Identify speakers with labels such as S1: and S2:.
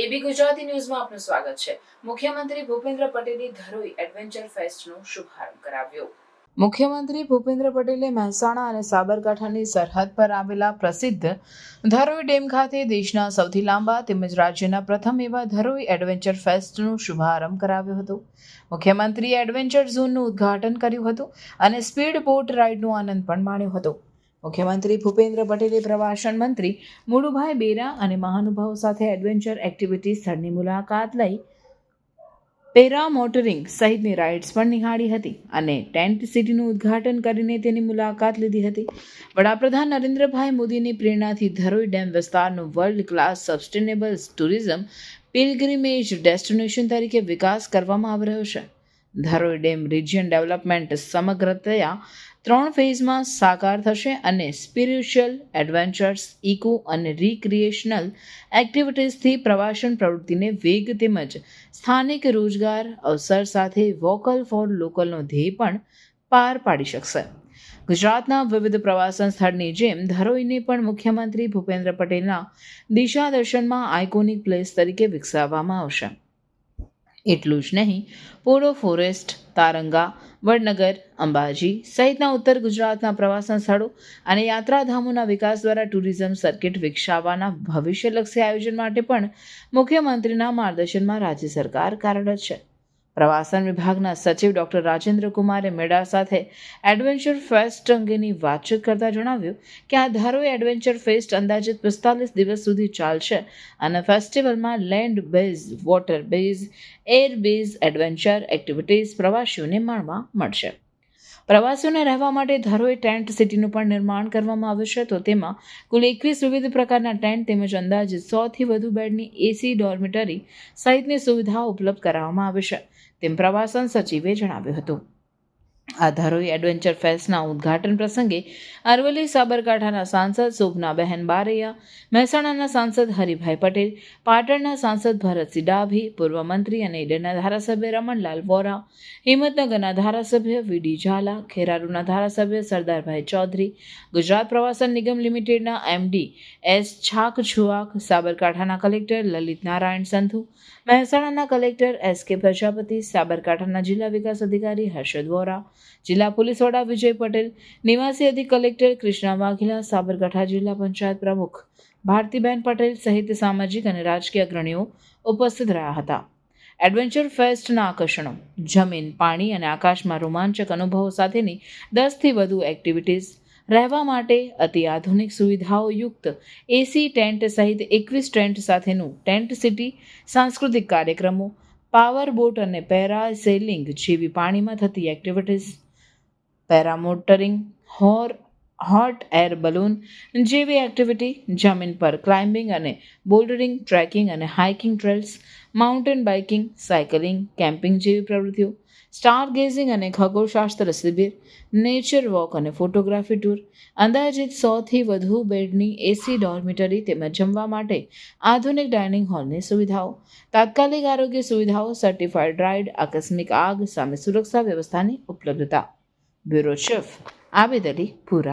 S1: DB Gujarati ન્યૂઝમાં આપનું સ્વાગત છે. મુખ્યમંત્રી ભૂપેન્દ્ર પટેલે ધરોઈ એડવેન્ચર ફેસ્ટનો શુભારંભ કરાવ્યો. મુખ્યમંત્રી ભૂપેન્દ્ર પટેલે મહેસાણા અને સાબરકાંઠાની સરહદ પર આવેલા પ્રસિદ્ધ ધરોઈ ડેમ ખાતે દેશના સૌથી લાંબા તેમજ રાજ્યના પ્રથમ એવા ધરોઈ એડવેન્ચર ફેસ્ટનો શુભારંભ કરાવ્યો હતો. મુખ્યમંત્રીએ એડવેન્ચર ઝોનનું ઉદ્ઘાટન કર્યું હતું અને સ્પીડ બોટ રાઇડનો આનંદ પણ માણ્યો હતો. મુખ્યમંત્રી ભૂપેન્દ્ર પટેલે પ્રવાસન મંત્રી મુળુભાઈ બેરા અને મહાનુભાવો સાથે એડવેન્ચર એક્ટિવિટી સ્થળની મુલાકાત લઈ પેરા મોટરિંગ સહિતની રાઇડ્સ પણ નિહાળી હતી અને ટેન્ટ સિટીનું ઉદ્ઘાટન કરીને તેની મુલાકાત લીધી હતી. વડાપ્રધાન નરેન્દ્રભાઈ મોદીની પ્રેરણાથી ધરોઈ ડેમ વિસ્તારનું world class sustainable tourism pilgrimage destination તરીકે વિકાસ કરવામાં આવી રહ્યો છે. ધરોઈ ડેમ રિજિયન ડેવલપમેન્ટ સમગ્રતયા ત્રણ ફેઝમાં સાકાર થશે અને સ્પિરિચ્યુઅલ એડવેન્ચર્સ, ઇકો અને રિક્રિએશનલ એક્ટિવિટીઝથી પ્રવાસન પ્રવૃત્તિને વેગ તેમજ સ્થાનિક રોજગાર અવસર સાથે વોકલ ફોર લોકલનો ધ્યેય પણ પાર પાડી શકશે. ગુજરાતના વિવિધ પ્રવાસન સ્થળની જેમ ધરોઈને પણ મુખ્યમંત્રી ભૂપેન્દ્ર પટેલના દિશા દર્શનમાં આઇકોનિક પ્લેસ તરીકે વિકસાવવામાં આવશે. એટલું જ નહીં પોરો ફોરેસ્ટ, તારંગા, વડનગર, અંબાજી સહિતના ઉત્તર ગુજરાતના પ્રવાસન સ્થળો અને યાત્રાધામોના વિકાસ દ્વારા ટુરિઝમ સર્કિટ વિકસાવવાના ભવિષ્યલક્ષી આયોજન માટે પણ મુખ્યમંત્રીના માર્ગદર્શનમાં રાજ્ય સરકાર કાર્યરત છે. પ્રવાસન વિભાગના સચિવ ડોક્ટર રાજેન્દ્ર કુમારે મેળા સાથે એડવેન્ચર ફેસ્ટ અંગેની વાતચીત કરતા જણાવ્યું કે આ ધારોઈ એડવેન્ચર ફેસ્ટ અંદાજિત પિસ્તાલીસ દિવસ સુધી ચાલશે અને ફેસ્ટિવલમાં land base, water base, air base adventure activities પ્રવાસીઓને માણવા મળશે. પ્રવાસીઓને રહેવા માટે ધરોઈ ટેન્ટ સિટીનું પણ નિર્માણ કરવામાં આવ્યું છે, તો તેમાં કુલ એકવીસ વિવિધ પ્રકારના ટેન્ટ તેમજ અંદાજે સોથી વધુ બેડની એસી ડોર્મિટરી સહિતની સુવિધાઓ ઉપલબ્ધ કરાવવામાં આવી છે. તેમ પ્રવાસન સચિવે જણાવ્યું હતું. આ ધરોઈ એડવેન્ચર ફેસ્ટના ઉદ્ઘાટન પ્રસંગે અરવલ્લી સાબરકાંઠાના સાંસદ શોભનાબહેન બારૈયા, મહેસાણાના સાંસદ હરિભાઈ પટેલ, પાટણના સાંસદ ભરતસિંહ ડાભી, પૂર્વ મંત્રી અને ઈડરના ધારાસભ્ય રમણલાલ વોરા, હિંમતનગરના ધારાસભ્ય વીડી ઝાલા, ખેરારુના ધારાસભ્ય સરદારભાઈ ચૌધરી, ગુજરાત પ્રવાસન નિગમ લિમિટેડના એમડી એસ છાક છુઆક સાબરકાંઠાના કલેક્ટર લલિત નારાયણ સંધુ, મહેસાણાના કલેક્ટર એસ કે પ્રજાપતિ, સાબરકાંઠાના જિલ્લા વિકાસ અધિકારી હર્ષદ વોરા જિલ્લા પોલીસ વડા વિજય પટેલ, નિવાસી અધિક કલેક્ટર કૃષ્ણા વાઘેલા, સાબરકાંઠા જિલ્લા પંચાયત પ્રમુખ ભારતીબેન પટેલ સહિત સામાજિક અને રાજકીય અગ્રણીઓ ઉપસ્થિત રહ્યા હતા. એડવેન્ચર ફેસ્ટના આકર્ષણો, જમીન, પાણી અને આકાશમાં રોમાંચક અનુભવો સાથેની દસથી વધુ એક્ટિવિટીઝ, રહેવા માટે અતિ આધુનિક સુવિધાઓ યુક્ત એસી ટેન્ટ સહિત એકવીસ ટેન્ટ સાથેનું ટેન્ટ સિટી, સાંસ્કૃતિક કાર્યક્રમો પાવર બોટ અને પેરા સેલિંગ જેવી પાણીમાં થતી activities paramotoring or hot air balloon જેવી એક્ટિવિટી જમીન પર ક્લાઇમ્બિંગ અને બોલ્ડરિંગ ટ્રેકિંગ અને hiking trails mountain biking cycling camping જેવી પ્રવૃત્તિઓ સ્ટાર ગેઝિંગ અને ખગોળશાસ્ત્ર શિબિર નેચર વોક અને ફોટોગ્રાફી ટૂર અંદાજિત સોથી વધુ બેડની એસી ડોર્મિટરી તેમજ જમવા માટે આધુનિક ડાઇનિંગ હોલની સુવિધાઓ, તાત્કાલિક આરોગ્ય સુવિધાઓ સર્ટિફાઈડ રાઇડ આકસ્મિક આગ સામે સુરક્ષા વ્યવસ્થાની ઉપલબ્ધતા. બ્યુરો ચીફ ಆವೇದಲ್ಲಿ ಪುರ.